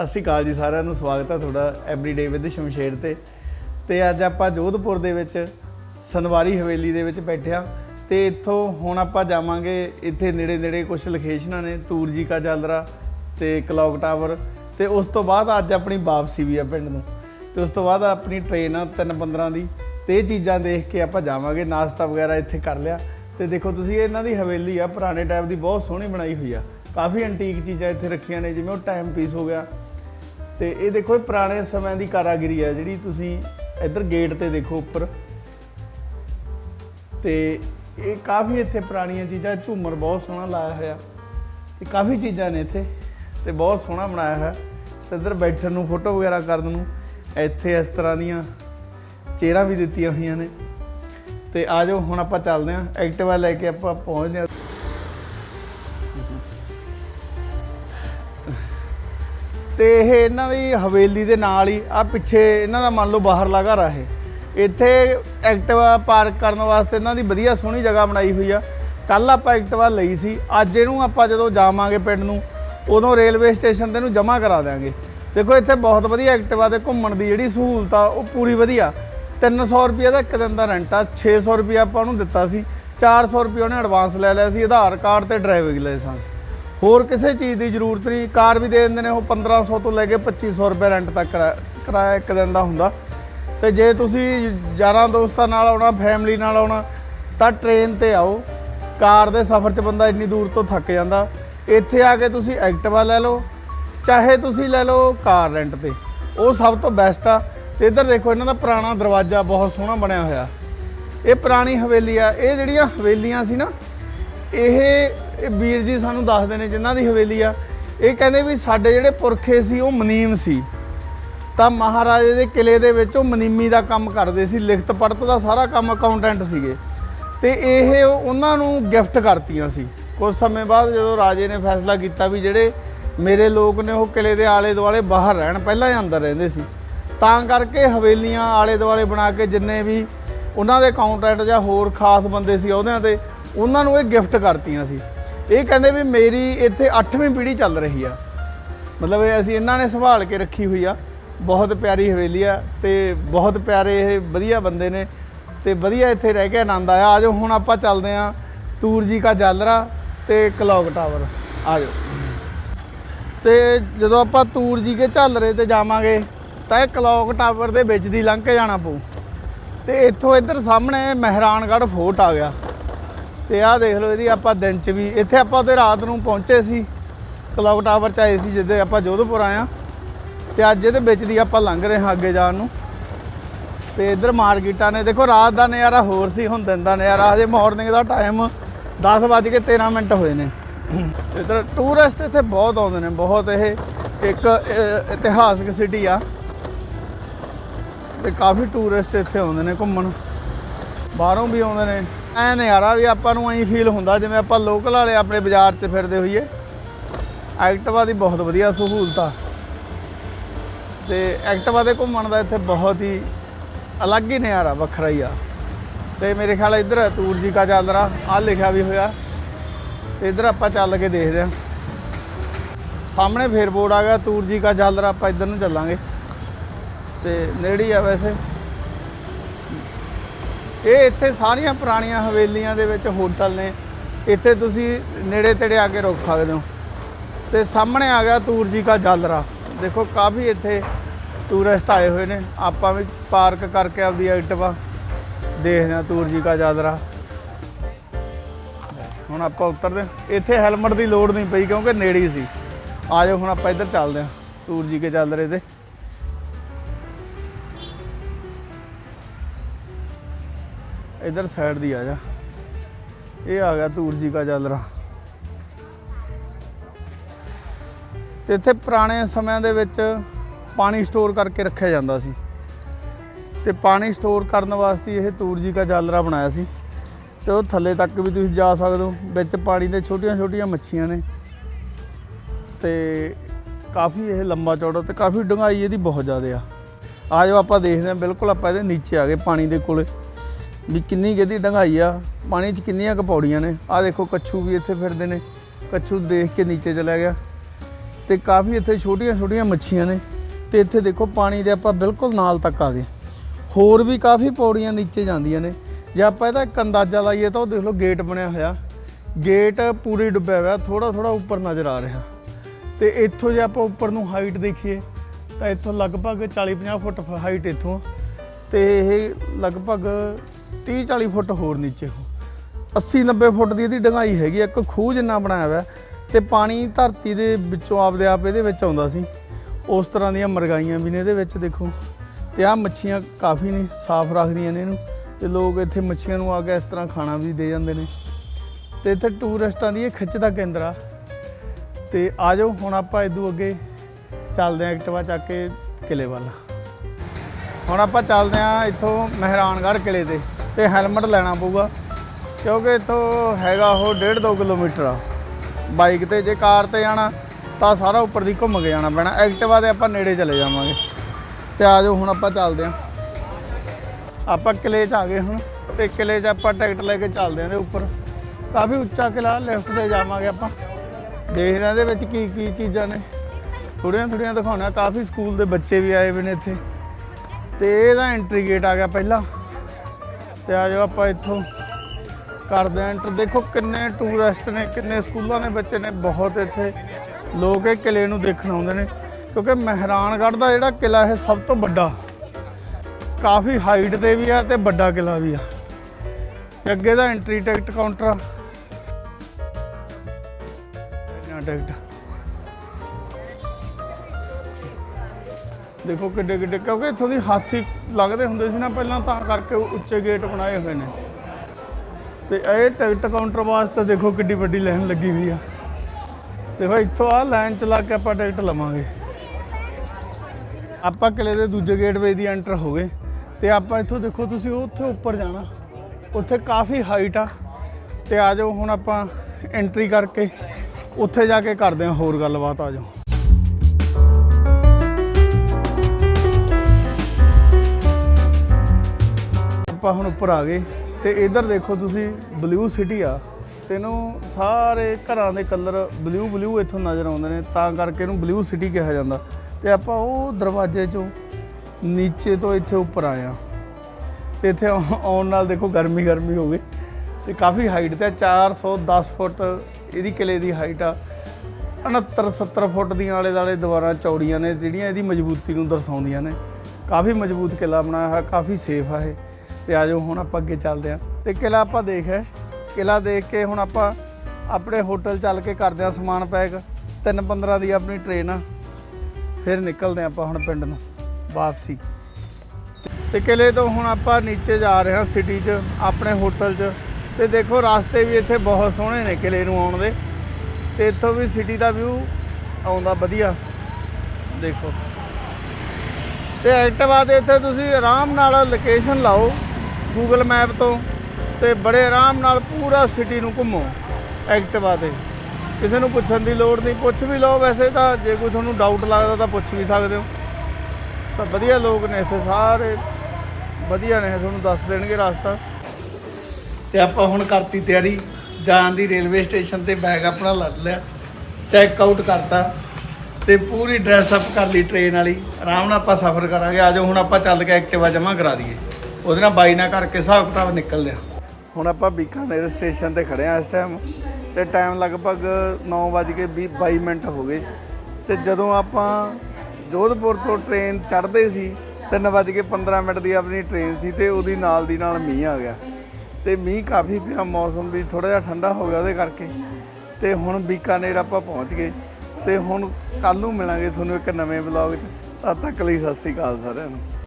ਸਤਿ ਸ਼੍ਰੀ ਅਕਾਲ ਜੀ ਸਾਰਿਆਂ ਨੂੰ, ਸਵਾਗਤ ਹੈ ਤੁਹਾਡਾ ਐਵਰੀਡੇ ਵਿਦ ਸ਼ਮਸ਼ੇਰ ਤੇ। ਤੇ ਅੱਜ ਆਪਾਂ ਜੋਧਪੁਰ ਦੇ ਵਿੱਚ ਸਨਵਾਰੀ ਹਵੇਲੀ ਦੇ ਵਿੱਚ ਬੈਠੇ ਹਾਂ। ਤੇ ਇੱਥੋਂ ਹੁਣ ਆਪਾਂ ਜਾਵਾਂਗੇ, ਇੱਥੇ ਨੇੜੇ ਨੇੜੇ ਕੁਝ ਲੋਕੇਸ਼ਨਾਂ ਨੇ, ਤੂਰਜੀ ਕਾ ਜਾਲਰਾ ਤੇ ਕਲੌਕ ਟਾਵਰ। ਤੇ ਉਸ ਤੋਂ ਬਾਅਦ ਅੱਜ ਆਪਣੀ ਵਾਪਸੀ ਵੀ ਆ ਪਿੰਡ ਨੂੰ। ਤੇ ਉਸ ਤੋਂ ਬਾਅਦ ਆਪਣੀ ਟ੍ਰੇਨ ਆ 3:15 ਦੀ। ਤੇ ਇਹ ਚੀਜ਼ਾਂ ਦੇਖ ਕੇ ਆਪਾਂ ਜਾਵਾਂਗੇ, ਨਾਸ਼ਤਾ ਵਗੈਰਾ ਇੱਥੇ ਕਰ ਲਿਆ। ਤੇ ਦੇਖੋ ਤੁਸੀਂ, ਇਹਨਾਂ ਦੀ ਹਵੇਲੀ ਆ, ਪੁਰਾਣੇ ਟਾਈਪ ਦੀ ਬਹੁਤ ਸੋਹਣੀ ਬਣਾਈ ਹੋਈ ਆ। ਕਾਫੀ ਐਂਟੀਕ ਚੀਜ਼ਾਂ ਇੱਥੇ ਰੱਖੀਆਂ ਨੇ, ਜਿਵੇਂ ਉਹ ਟਾਈਮ ਪੀਸ ਹੋ ਗਿਆ। ਤੇ ਇਹ ਦੇਖੋ ਇਹ ਪੁਰਾਣੇ ਸਮਿਆਂ ਦੀ ਕਾਰਾਗਰੀ ਹੈ, ਜਿਹੜੀ ਤੁਸੀਂ ਇੱਧਰ ਗੇਟ ਤੇ ਦੇਖੋ ਉੱਪਰ। ਤੇ ਇਹ ਕਾਫੀ ਇੱਥੇ ਪੁਰਾਣੀਆਂ ਚੀਜ਼ਾਂ ਝੂਮਰ ਬਹੁਤ ਸੋਹਣਾ ਲਾਇਆ ਹੋਇਆ। ਤੇ ਕਾਫੀ ਚੀਜ਼ਾਂ ਨੇ ਇੱਥੇ, ਤੇ ਬਹੁਤ ਸੋਹਣਾ ਬਣਾਇਆ ਹੋਇਆ। ਤੇ ਇੱਧਰ ਬੈਠਣ ਨੂੰ ਫੋਟੋ ਵਗੈਰਾ ਕਰਨ ਨੂੰ ਇੱਥੇ ਇਸ ਤਰ੍ਹਾਂ ਦੀਆਂ ਚੇਅਰਾਂ ਵੀ ਦਿੱਤੀਆਂ ਹੋਈਆਂ ਨੇ। ਤੇ ਆ ਜਾਓ, ਹੁਣ ਆਪਾਂ ਚੱਲਦੇ ਆਂ ਐਕਟਿਵਾ ਲੈ ਕੇ ਆਪਾਂ ਪਹੁੰਚਦੇ ਆਂ ਤੇ ਇਹ ਇਹਨਾਂ ਦੀ ਹਵੇਲੀ ਦੇ ਨਾਲ ਹੀ ਆ ਪਿੱਛੇ ਇਹਨਾਂ ਦਾ ਮੰਨ ਲਓ ਬਾਹਰਲਾ ਘਰ ਆ ਇਹ। ਇੱਥੇ ਐਕਟਿਵਾ ਪਾਰਕ ਕਰਨ ਵਾਸਤੇ ਇਹਨਾਂ ਦੀ ਵਧੀਆ ਸੋਹਣੀ ਜਗ੍ਹਾ ਬਣਾਈ ਹੋਈ ਆ। ਕੱਲ ਆਪਾਂ ਐਕਟਿਵਾ ਲਈ ਸੀ, ਅੱਜ ਇਹਨੂੰ ਆਪਾਂ ਜਦੋਂ ਜਾਵਾਂਗੇ ਪਿੰਡ ਨੂੰ, ਉਦੋਂ ਰੇਲਵੇ ਸਟੇਸ਼ਨ ਤੇ ਇਹਨੂੰ ਜਮ੍ਹਾਂ ਕਰਾ ਦਿਆਂਗੇ। ਦੇਖੋ, ਇੱਥੇ ਬਹੁਤ ਵਧੀਆ ਐਕਟਿਵਾ ਤੇ ਘੁੰਮਣ ਦੀ ਜਿਹੜੀ ਸਹੂਲਤ ਆ, ਉਹ ਪੂਰੀ ਵਧੀਆ। 300 ਰੁਪਏ ਦਾ ਇੱਕ ਦਿਨ ਦਾ ਰੈਂਟ ਆ 600 ਰੁਪਏ ਆਪਾਂ ਉਹਨੂੰ ਦਿੱਤਾ ਸੀ। 400 ਰੁਪਏ ਉਹਨੇ ਐਡਵਾਂਸ ਲੈ ਲਿਆ ਸੀ, ਆਧਾਰ ਕਾਰਡ ਤੇ ਡਰਾਈਵਿੰਗ ਲਾਇਸੈਂਸ ਹੋਰ ਕਿਸੇ ਚੀਜ਼ ਦੀ ਜ਼ਰੂਰਤ ਨਹੀਂ। ਕਾਰ ਵੀ ਦੇ ਦਿੰਦੇ ਨੇ, ਉਹ 1500 ਤੋਂ ਲੈ ਕੇ 2500 ਰੁਪਏ ਰੈਂਟ ਤੱਕ ਕਰਾ- ਕਿਰਾਇਆ ਇੱਕ ਦਿਨ ਦਾ ਹੁੰਦਾ। ਤੇ ਜੇ ਤੁਸੀਂ ਯਾਰਾਂ ਦੋਸਤਾਂ ਨਾਲ ਆਉਣਾ ਫੈਮਿਲੀ ਨਾਲ ਆਉਣਾ, ਤਾਂ ਟ੍ਰੇਨ ਤੇ ਆਓ। ਕਾਰ ਦੇ ਸਫ਼ਰ 'ਚ ਬੰਦਾ ਇੰਨੀ ਦੂਰ ਤੋਂ ਥੱਕ ਜਾਂਦਾ। ਇੱਥੇ ਆ ਕੇ ਤੁਸੀਂ ਐਕਟਿਵਾ ਲੈ ਲਓ, ਚਾਹੇ ਤੁਸੀਂ ਲੈ ਲਓ ਕਾਰ ਰੈਂਟ ਤੇ। ਉਹ ਸਭ ਤੋਂ ਬੈਸਟ ਆ। ਤੇ ਇੱਧਰ ਦੇਖੋ, ਇਹਨਾਂ ਦਾ ਪੁਰਾਣਾ ਦਰਵਾਜ਼ਾ ਬਹੁਤ ਸੋਹਣਾ ਬਣਿਆ ਹੋਇਆ। ਇਹ ਪੁਰਾਣੀ ਹਵੇਲੀ ਆ। ਇਹ ਜਿਹੜੀਆਂ ਹਵੇਲੀਆਂ ਸੀ ਨਾ ਇਹ ਇਹ ਵੀਰ ਜੀ ਸਾਨੂੰ ਦੱਸਦੇ ਨੇ ਜਿਨ੍ਹਾਂ ਦੀ ਹਵੇਲੀ ਆ। ਇਹ ਕਹਿੰਦੇ ਵੀ ਸਾਡੇ ਜਿਹੜੇ ਪੁਰਖੇ ਸੀ, ਉਹ ਮਨੀਮ ਸੀ। ਤਾਂ ਮਹਾਰਾਜੇ ਦੇ ਕਿਲੇ ਦੇ ਵਿੱਚ ਉਹ ਮਨੀਮੀ ਦਾ ਕੰਮ ਕਰਦੇ ਸੀ। ਲਿਖਤ ਪੜਤ ਦਾ ਸਾਰਾ ਕੰਮ ਅਕਾਊਂਟੈਂਟ ਸੀਗੇ। ਤੇ ਇਹ ਉਹਨਾਂ ਨੂੰ ਗਿਫਟ ਕਰਤੀਆਂ ਸੀ। ਕੁਝ ਸਮੇਂ ਬਾਅਦ ਜਦੋਂ ਰਾਜੇ ਨੇ ਫੈਸਲਾ ਕੀਤਾ ਵੀ ਜਿਹੜੇ ਮੇਰੇ ਲੋਕ ਨੇ, ਉਹ ਕਿਲੇ ਦੇ ਆਲੇ ਦੁਆਲੇ ਬਾਹਰ ਰਹਿਣ, ਪਹਿਲਾਂ ਹੀ ਅੰਦਰ ਰਹਿੰਦੇ ਸੀ। ਤਾਂ ਕਰਕੇ ਹਵੇਲੀਆਂ ਆਲੇ ਦੁਆਲੇ ਬਣਾ ਕੇ ਜਿੰਨੇ ਵੀ ਉਹਨਾਂ ਦੇ ਅਕਾਊਂਟੈਂਟ ਜਾਂ ਹੋਰ ਖਾਸ ਬੰਦੇ ਸੀ ਉਹਦਿਆਂ ਤੇ ਉਹਨਾਂ ਨੂੰ ਇਹ ਗਿਫਟ ਕਰਤੀਆਂ ਸੀ। ਇਹ ਕਹਿੰਦੇ ਵੀ ਮੇਰੀ ਇੱਥੇ 8ਵੀਂ ਪੀੜ੍ਹੀ ਚੱਲ ਰਹੀ ਆ। ਮਤਲਬ ਇਹ ਅਸੀਂ ਇਹਨਾਂ ਨੇ ਸੰਭਾਲ ਕੇ ਰੱਖੀ ਹੋਈ ਆ। ਬਹੁਤ ਪਿਆਰੀ ਹਵੇਲੀ ਆ ਤੇ ਬਹੁਤ ਪਿਆਰੇ ਇਹ ਵਧੀਆ ਬੰਦੇ ਨੇ ਤੇ ਵਧੀਆ ਇੱਥੇ ਰਹਿ ਕੇ ਆਨੰਦ ਆਇਆ। ਆਜੋ ਹੁਣ ਆਪਾਂ ਚੱਲਦੇ ਆ ਤੂਰਜੀ ਕਾ ਜਾਲਰਾ ਤੇ ਕਲੌਕ ਟਾਵਰ। ਆਜੋ ਤੇ ਜਦੋਂ ਆਪਾਂ ਤੂਰਜੀ ਕੇ ਝਾਲਰੇ ਤੇ ਜਾਵਾਂਗੇ, ਤਾਂ ਇਹ ਕਲੌਕ ਟਾਵਰ ਦੇ ਵਿੱਚ ਦੀ ਲੰਘ ਕੇ ਜਾਣਾ ਪਊ। ਤੇ ਇੱਥੋਂ ਇੱਧਰ ਸਾਹਮਣੇ ਮਹਿਰਾਨਗੜ੍ਹ ਫੋਰਟ ਆ ਗਿਆ। ਤੇ ਆਹ ਦੇਖ ਲਓ ਇਹਦੀ ਆਪਾਂ ਦਿਨ ਚ ਵੀ, ਇੱਥੇ ਆਪਾਂ ਤੇ ਰਾਤ ਨੂੰ ਪਹੁੰਚੇ ਸੀ ਕਲੌਕ ਟਾਵਰ ਚ ਆਏ ਸੀ ਜਿੱਦੇ ਆਪਾਂ ਜੋਧਪੁਰ ਆਏ ਆ ਤੇ ਅੱਜ ਇਹਦੇ ਵਿੱਚ ਦੀ ਆਪਾਂ ਲੰਘ ਰਹੇ ਹਾਂ ਅੱਗੇ ਜਾਣ ਨੂੰ। ਤੇ ਇੱਧਰ ਮਾਰਕੀਟਾਂ ਨੇ, ਦੇਖੋ ਰਾਤ ਦਾ ਨਜ਼ਾਰਾ ਹੋਰ ਸੀ, ਹੁਣ ਦਿਨ ਦਾ ਨਜ਼ਾਰਾ, ਹਜੇ ਮਾਰਨਿੰਗ ਦਾ ਟਾਈਮ 10:13 ਮਿੰਟ ਹੋਏ ਨੇ। ਇੱਧਰ ਟੂਰਿਸਟ ਇੱਥੇ ਬਹੁਤ ਆਉਂਦੇ ਨੇ, ਬਹੁਤ ਇਹ ਇੱਕ ਇਤਿਹਾਸਕ ਸਿਟੀ ਆ। ਤੇ ਕਾਫੀ ਟੂਰਿਸਟ ਇੱਥੇ ਆਉਂਦੇ ਨੇ ਘੁੰਮਣ। ਬਾਹਰੋਂ ਵੀ ਆਉਂਦੇ ਨੇ। ਐ ਨਜ਼ਾਰਾ ਵੀ ਆਪਾਂ ਨੂੰ ਐਂ ਫੀਲ ਹੁੰਦਾ ਜਿਵੇਂ ਆਪਾਂ ਲੋਕਲ ਵਾਲੇ ਆਪਣੇ ਬਾਜ਼ਾਰ 'ਚ ਫਿਰਦੇ ਹੋਈਏ। ਐਕਟਿਵਾ ਦੀ ਬਹੁਤ ਵਧੀਆ ਸਹੂਲਤ ਆ। ਤੇ ਐਕਟਿਵਾ ਦੇ ਘੁੰਮਣ ਦਾ ਇੱਥੇ ਬਹੁਤ ਹੀ ਅਲੱਗ ਹੀ ਨਜ਼ਾਰਾ ਵੱਖਰਾ ਹੀ ਆ। ਤੇ ਮੇਰੇ ਖਿਆਲ ਇੱਧਰ ਹੈ ਤੂਰ ਜੀ ਕਾ ਚਾਦਰਾ ਆ ਲਿਖਿਆ ਵੀ ਹੋਇਆ। ਤੇ ਇੱਧਰ ਆਪਾਂ ਚੱਲ ਕੇ ਦੇਖਦੇ ਆ ਸਾਹਮਣੇ ਫੇਰ ਬੋਰਡ ਆ ਗਿਆ, ਤੂਰ ਜੀ ਕਾ ਚਾਦਰਾ ਆਪਾਂ ਇੱਧਰ ਨੂੰ ਚੱਲਾਂਗੇ। ਤੇ ਨੇੜੇ ਆ ਵੈਸੇ। ਇਹ ਇੱਥੇ ਸਾਰੀਆਂ ਪੁਰਾਣੀਆਂ ਹਵੇਲੀਆਂ ਦੇ ਵਿੱਚ ਹੋਟਲ ਨੇ। ਇੱਥੇ ਤੁਸੀਂ ਨੇੜੇ ਤੇੜੇ ਆ ਕੇ ਰੁਕ ਸਕਦੇ ਹੋ। ਤੇ ਸਾਹਮਣੇ ਆ ਗਿਆ ਤੂਰ ਜੀ ਕਾ ਜਾਲਰਾ। ਦੇਖੋ ਕਾਫੀ ਇੱਥੇ ਟੂਰਿਸਟ ਆਏ ਹੋਏ ਨੇ। ਆਪਾਂ ਵੀ ਪਾਰਕ ਕਰਕੇ ਆਪਦੀ ਐਕਟਿਵਾ ਦੇਖਦੇ ਹਾਂ ਤੂਰ ਜੀ ਕਾ ਜਾਲਰਾ। ਹੁਣ ਆਪਾਂ ਉਤਰਦੇ ਹਾਂ। ਇੱਥੇ ਹੈਲਮਟ ਦੀ ਲੋੜ ਨਹੀਂ ਪਈ ਕਿਉਂਕਿ ਨੇੜੇ ਸੀ। ਆ ਜਾਓ, ਹੁਣ ਆਪਾਂ ਇੱਧਰ ਚੱਲਦੇ ਹਾਂ। ਤੂਰ ਜੀ ਕੇ ਜਾਲਰੇ ਤੇ ਇਧਰ ਸਾਈਡ ਦੀ ਆ ਜਾ। ਇਹ ਆ ਗਿਆ ਤੂਰ ਜੀ ਕਾ ਜਾਲਰਾ ਤੇ ਇੱਥੇ ਪੁਰਾਣੇ ਸਮਿਆਂ ਦੇ ਵਿੱਚ ਪਾਣੀ ਸਟੋਰ ਕਰਕੇ ਰੱਖਿਆ ਜਾਂਦਾ ਸੀ। ਤੇ ਪਾਣੀ ਸਟੋਰ ਕਰਨ ਵਾਸਤੇ ਇਹ ਤੂਰ ਜੀ ਕਾ ਜਾਲਰਾ ਬਣਾਇਆ ਸੀ। ਤੇ ਉਹ ਥੱਲੇ ਤੱਕ ਵੀ ਤੁਸੀਂ ਜਾ ਸਕਦੇ ਹੋ। ਵਿੱਚ ਪਾਣੀ ਦੇ ਛੋਟੀਆਂ ਛੋਟੀਆਂ ਮੱਛੀਆਂ ਨੇ। ਤੇ ਕਾਫੀ ਇਹ ਲੰਬਾ ਚੌੜਾ ਤੇ ਕਾਫੀ ਡੂੰਘਾਈ ਇਹਦੀ ਬਹੁਤ ਜ਼ਿਆਦਾ ਆ। ਆ ਜਾਓ ਆਪਾਂ ਦੇਖਦੇ ਹਾਂ। ਬਿਲਕੁਲ ਆਪਾਂ ਇਹਦੇ ਨੀਚੇ ਆ ਗਏ ਪਾਣੀ ਦੇ ਕੋਲੇ। ਵੀ ਕਿੰਨੀ ਕੁ ਇਹਦੀ ਡੰਗਾਈ ਆ, ਪਾਣੀ 'ਚ ਕਿੰਨੀਆਂ ਕੁ ਪੌੜੀਆਂ ਨੇ। ਆ ਦੇਖੋ ਕੱਛੂ ਵੀ ਇੱਥੇ ਫਿਰਦੇ ਨੇ। ਕੱਛੂ ਦੇਖ ਕੇ ਨੀਚੇ ਚਲਾ ਗਿਆ। ਤੇ ਕਾਫੀ ਇੱਥੇ ਛੋਟੀਆਂ ਛੋਟੀਆਂ ਮੱਛੀਆਂ ਨੇ। ਤੇ ਇੱਥੇ ਦੇਖੋ ਪਾਣੀ ਦੇ ਆਪਾਂ ਬਿਲਕੁਲ ਨਾਲ ਤੱਕ ਆ ਗਏ। ਹੋਰ ਵੀ ਕਾਫੀ ਪੌੜੀਆਂ ਨੀਚੇ ਜਾਂਦੀਆਂ ਨੇ। ਜੇ ਆਪਾਂ ਇਹਦਾ ਇੱਕ ਅੰਦਾਜ਼ਾ ਲਾਈਏ ਤਾਂ ਉਹ ਦੇਖ ਲਓ ਗੇਟ ਬਣਿਆ ਹੋਇਆ। ਗੇਟ ਪੂਰੀ ਡੁੱਬਿਆ ਹੋਇਆ ਥੋੜਾ ਥੋੜਾ ਉੱਪਰ ਨਜ਼ਰ ਆ ਰਿਹਾ। ਤੇ ਇੱਥੋਂ ਜੇ ਆਪਾਂ ਉੱਪਰ ਨੂੰ ਹਾਈਟ ਦੇਖੀਏ, ਤਾਂ ਇੱਥੋਂ ਲਗਭਗ 40-50 ਫੁੱਟ ਹਾਈਟ ਇੱਥੋਂ। ਆ ਤੇ ਇਹ ਲਗਭਗ 30-40 ਫੁੱਟ ਹੋਰ ਨੀਚੇ ਹੋ। 80-90 ਫੁੱਟ ਦੀ ਇਹਦੀ ਡੰਗਾਈ ਹੈਗੀ ਆ, ਇੱਕ ਖੂਹ ਜਿੰਨਾ ਬਣਾਇਆ ਹੋਇਆ ਤੇ ਪਾਣੀ ਧਰਤੀ ਦੇ ਵਿੱਚੋਂ ਆਪਦੇ ਆਪ ਇਹਦੇ ਵਿੱਚ ਆਉਂਦਾ ਸੀ। ਉਸ ਤਰ੍ਹਾਂ ਦੀਆਂ ਮਰਗਾਈਆਂ ਵੀ ਨੇ ਇਹਦੇ ਵਿੱਚ ਦੇਖੋ। ਤੇ ਆ ਮੱਛੀਆਂ ਕਾਫੀ ਨੇ ਸਾਫ਼ ਰੱਖਦੀਆਂ ਨੇ ਇਹਨੂੰ। ਤੇ ਲੋਕ ਇੱਥੇ ਮੱਛੀਆਂ ਨੂੰ ਆ ਕੇ ਇਸ ਤਰ੍ਹਾਂ ਖਾਣਾ ਵੀ ਦੇ ਜਾਂਦੇ ਨੇ। ਤੇ ਇੱਥੇ ਟੂਰਿਸਟਾਂ ਦੀ ਇਹ ਖਿੱਚ ਦਾ ਕੇਂਦਰ ਆ। ਤੇ ਆ ਜਾਓ ਹੁਣ ਆਪਾਂ ਇਦੋਂ ਅੱਗੇ ਚੱਲਦੇ ਆਂ ਐਕਟਿਵਾ ਚੱਕ ਕੇ ਕਿਲੇ ਵੱਲ। ਹੁਣ ਆਪਾਂ ਚੱਲਦੇ ਆਂ ਇੱਥੋਂ ਮਹਿਰਾਨਗੜ੍ਹ ਕਿਲੇ ਤੇ। ਤੇ ਹੈਲਮਟ ਲੈਣਾ ਪਊਗਾ। ਕਿਉਂਕਿ ਇੱਥੋਂ ਹੈਗਾ ਉਹ 1.5 2 ਕਿਲੋਮੀਟਰ ਆ। ਬਾਈਕ ਤੇ ਜੇ ਕਾਰ ਤੇ ਜਾਣਾ, ਤਾਂ ਸਾਰਾ ਉੱਪਰ ਦੀ ਘੁੰਮ ਕੇ ਜਾਣਾ ਪੈਣਾ। ਐਕਟਿਵਾ ਤੇ ਆਪਾਂ ਨੇੜੇ ਚਲੇ ਜਾਵਾਂਗੇ। ਤੇ ਆ ਜਾਓ, ਹੁਣ ਆਪਾਂ ਚੱਲਦੇ ਆਂ। ਆਪਾਂ ਕਿਲੇ 'ਚ ਆ ਗਏ ਹੁਣ। ਤੇ ਕਿਲੇ 'ਚ ਆਪਾਂ ਟਿਕਟ ਲੈ ਕੇ ਚੱਲਦੇ ਆਂ ਦੇ ਉੱਪਰ। ਕਾਫੀ ਉੱਚਾ ਕਿਲਾ, ਲਿਫਟ ਤੇ ਜਾਵਾਂਗੇ ਆਪਾਂ। ਦੇਖਦੇ ਆਂ ਇਹਦੇ ਵਿੱਚ ਕੀ ਕੀ ਚੀਜ਼ਾਂ ਨੇ। ਥੋੜੀਆਂ ਥੋੜੀਆਂ ਦਿਖਾਉਣਾ ਕਾਫੀ ਸਕੂਲ ਦੇ ਬੱਚੇ ਵੀ ਆਏ ਹੋਏ ਨੇ ਇੱਥੇ। ਤੇ ਇਹਦਾ ਐਂਟਰੀ ਗੇਟ ਆ ਗਿਆ ਪਹਿਲਾਂ। ਤੇ ਆ ਜਾਓ ਆਪਾਂ ਇੱਥੋਂ ਕਰਦੇ ਆਂ ਐਂਟਰ ਦੇਖੋ ਕਿੰਨੇ ਟੂਰਿਸਟ ਨੇ, ਕਿੰਨੇ ਸਕੂਲਾਂ ਦੇ ਬੱਚੇ ਨੇ, ਬਹੁਤ ਇੱਥੇ ਲੋਕ ਇਹ ਕਿਲੇ ਨੂੰ ਦੇਖਣ ਆਉਂਦੇ ਨੇ। ਕਿਉਂਕਿ ਮਹਿਰਾਨਗੜ੍ਹ ਦਾ ਜਿਹੜਾ ਕਿਲਾ ਇਹ ਸਭ ਤੋਂ ਵੱਡਾ, ਕਾਫੀ ਹਾਈਟ ਤੇ ਵੀ ਆ ਤੇ ਵੱਡਾ ਕਿਲਾ ਵੀ ਆ। ਅੱਗੇ ਦਾ ਐਂਟਰੀ ਟਿਕਟ ਕਾਊਂਟਰ ਆ। ਟਿਕਟ ਦੇਖੋ ਕਿੱਡੇ ਕਿੱਡੇ, ਕਿਉਂਕਿ ਇੱਥੋਂ ਦੀ ਹਾਥੀ ਲੱਗਦੇ ਹੁੰਦੇ ਸੀ ਨਾ ਪਹਿਲਾਂ ਤਾਂ ਕਰਕੇ ਉੱਚੇ ਗੇਟ ਬਣਾਏ ਹੋਏ ਨੇ। ਤੇ ਇਹ ਟਿਕਟ ਕਾਊਂਟਰ ਵਾਸਤੇ ਦੇਖੋ ਕਿੱਡੀ ਵੱਡੀ ਲਾਈਨ ਲੱਗੀ ਹੋਈ ਆ। ਦੇਖੋ ਇੱਥੋਂ ਆ ਲਾਈਨ ਚ ਲੱਗ ਕੇ ਆਪਾਂ ਟਿਕਟ ਲਵਾਂਗੇ। ਆਪਾਂ ਕਿਲੇ ਦੇ ਦੂਜੇ ਗੇਟ ਵੇ ਦੀ ਐਂਟਰ ਹੋ ਗਏ। ਤੇ ਆਪਾਂ ਇੱਥੋਂ ਦੇਖੋ ਤੁਸੀਂ ਉੱਥੇ ਉੱਪਰ ਜਾਣਾ। ਉੱਥੇ ਕਾਫੀ ਹਾਈਟ ਆ। ਤੇ ਆ ਜਾਓ ਹੁਣ ਆਪਾਂ ਐਂਟਰੀ ਕਰਕੇ। ਉੱਥੇ ਜਾ ਕੇ ਕਰਦੇ ਹਾਂ ਹੋਰ ਗੱਲਬਾਤ, ਆ ਜਾਓ। ਆਪਾਂ ਹੁਣ ਉੱਪਰ ਆ ਗਏ ਤੇ ਇਧਰ ਦੇਖੋ ਤੁਸੀਂ ਬਲੂ ਸਿਟੀ ਆ। ਤੇ ਇਹਨੂੰ ਸਾਰੇ ਘਰਾਂ ਦੇ ਕਲਰ ਬਲੂ ਬਲੂ ਇੱਥੋਂ ਨਜ਼ਰ ਆਉਂਦੇ ਨੇ ਤਾਂ ਕਰਕੇ ਇਹਨੂੰ ਬਲੂ ਸਿਟੀ ਕਿਹਾ ਜਾਂਦਾ। ਤੇ ਆਪਾਂ ਉਹ ਦਰਵਾਜ਼ੇ ਚੋਂ ਨੀਚੇ ਤੋਂ ਇੱਥੇ ਉੱਪਰ ਆਏ ਆ ਤੇ ਇੱਥੇ ਆਉ- ਆਉਣ ਨਾਲ ਦੇਖੋ ਗਰਮੀ ਗਰਮੀ ਹੋ ਗਈ। ਤੇ ਕਾਫੀ ਹਾਈਟ ਤੇ ਆ, 410 ਫੁੱਟ ਇਹਦੀ ਕਿਲੇ ਦੀ ਹਾਈਟ ਆ। 69 70 ਫੁੱਟ ਦੀਆਂ ਆਲੇ ਦਾਲੇ ਦੀਵਾਰਾਂ ਚੌੜੀਆਂ ਨੇ ਜਿਹੜੀਆਂ ਇਹਦੀ ਮਜ਼ਬੂਤੀ ਨੂੰ ਦਰਸਾਉਂਦੀਆਂ ਨੇ। ਕਾਫੀ ਮਜ਼ਬੂਤ ਕਿਲਾ ਬਣਾਇਆ ਹੋਇਆ ਕਾਫੀ ਸੇਫ ਆ ਇਹ। ਤੇ ਆਜੋ ਹੁਣ ਆਪਾਂ ਅੱਗੇ ਚੱਲਦੇ ਆ ਤੇ ਕਿਲਾ ਆਪਾਂ ਦੇਖਿਆ ਕਿਲਾ ਦੇਖ ਕੇ ਹੁਣ ਆਪਾਂ ਆਪਣੇ ਹੋਟਲ ਚੱਲ ਕੇ ਕਰਦੇ ਆ ਸਮਾਨ ਪੈਕ। 3:15 ਦੀ ਆਪਣੀ ਟ੍ਰੇਨ ਆ। ਫਿਰ ਨਿਕਲਦੇ ਆਪਾਂ ਹੁਣ ਪਿੰਡ ਨੂੰ, ਵਾਪਸੀ। ਤੇ ਕਿਲੇ ਤੋਂ ਹੁਣ ਆਪਾਂ ਨੀਚੇ ਜਾ ਰਹੇ ਹਾਂ ਸਿਟੀ 'ਚ, ਆਪਣੇ ਹੋਟਲ 'ਚ। ਤੇ ਦੇਖੋ, ਰਸਤੇ ਵੀ ਇੱਥੇ ਬਹੁਤ ਸੋਹਣੇ ਨੇ ਕਿਲੇ ਨੂੰ ਆਉਣ ਦੇ। ਤੇ ਇੱਥੋਂ ਵੀ ਸਿਟੀ ਦਾ ਵਿਊ ਆਉਂਦਾ ਵਧੀਆ। ਦੇਖੋ। ਤੇ ਐਕਟਿਵਾ ਦੇ ਇੱਥੇ ਤੁਸੀਂ ਆਰਾਮ ਨਾਲ ਲੋਕੇਸ਼ਨ ਲਾਓ। ਗੂਗਲ ਮੈਪ ਤੋਂ ਤੇ ਬੜੇ ਆਰਾਮ ਨਾਲ ਪੂਰਾ ਸਿਟੀ ਨੂੰ ਘੁੰਮੋ, ਐਕਟਿਵਾ ਤੇ। ਕਿਸੇ ਨੂੰ ਪੁੱਛਣ ਦੀ ਲੋੜ ਨਹੀਂ, ਪੁੱਛ ਵੀ ਲਓ ਵੈਸੇ ਤਾਂ, ਜੇ ਕੋਈ ਤੁਹਾਨੂੰ ਡਾਊਟ ਲੱਗਦਾ ਤਾਂ ਪੁੱਛ ਵੀ ਸਕਦੇ ਹੋ। ਤਾਂ ਵਧੀਆ ਲੋਕ ਨੇ ਇੱਥੇ, ਸਾਰੇ ਵਧੀਆ ਨੇ, ਤੁਹਾਨੂੰ ਦੱਸ ਦੇਣਗੇ ਰਸਤਾ। ਤੇ ਆਪਾਂ ਹੁਣ ਕਰਤੀ ਤਿਆਰੀ, ਜਾਣ ਦੀ ਰੇਲਵੇ ਸਟੇਸ਼ਨ ਤੇ ਬੈਗ ਆਪਣਾ ਲੱਦ ਲਿਆ ਚੈੱਕ ਆਊਟ ਕਰਤਾ, ਤੇ ਪੂਰੀ ਡਰੈਸ ਅਪ ਕਰ ਲਈ ਟ੍ਰੇਨ ਵਾਲੀ। ਆਰਾਮ ਨਾਲ ਆਪਾਂ ਸਫ਼ਰ ਕਰਾਂਗੇ ਆਜੋ ਹੁਣ ਆਪਾਂ ਚੱਲ ਕੇ ਐਕਟਿਵਾ ਜਮ੍ਹਾਂ ਕਰਾ ਦਈਏ। ਉਹਦੇ ਨਾਲ ਬਾਈ ਨਾਲ ਕਰਕੇ ਹਿਸਾਬ ਕਿਤਾਬ ਨਿਕਲਦੇ ਆ ਹੁਣ ਆਪਾਂ ਬੀਕਾਨੇਰ ਸਟੇਸ਼ਨ ਤੇ ਖੜੇ ਆ ਇਸ ਟਾਈਮ ਤੇ ਟਾਈਮ ਲਗਭਗ 9:22 ਮਿੰਟ ਹੋ ਗਏ। ਤੇ ਜਦੋਂ ਆਪਾਂ ਜੋਧਪੁਰ ਤੋਂ ਟ੍ਰੇਨ ਚੜ੍ਹਦੇ ਸੀ 3:15 ਮਿੰਟ ਦੀ ਆਪਣੀ ਟ੍ਰੇਨ ਸੀ ਤੇ ਉਹਦੀ ਨਾਲ ਦੀ ਨਾਲ ਮੀਂਹ ਆ ਗਿਆ। ਤੇ ਮੀਂਹ ਕਾਫੀ ਪਿਆ, ਮੌਸਮ ਵੀ ਥੋੜਾ ਜਿਹਾ ਠੰਡਾ ਹੋ ਗਿਆ ਉਹਦੇ ਕਰਕੇ। ਤੇ ਹੁਣ ਬੀਕਾਨੇਰ ਆਪਾਂ ਪਹੁੰਚ ਗਏ। ਤੇ ਹੁਣ ਕੱਲ ਨੂੰ ਮਿਲਾਂਗੇ ਤੁਹਾਨੂੰ ਇੱਕ ਨਵੇਂ ਵਲੌਗ 'ਚ। ਤਦ ਤੱਕ ਲਈ ਸਤਿ ਸ੍ਰੀ ਅਕਾਲ ਸਾਰਿਆਂ ਨੂੰ।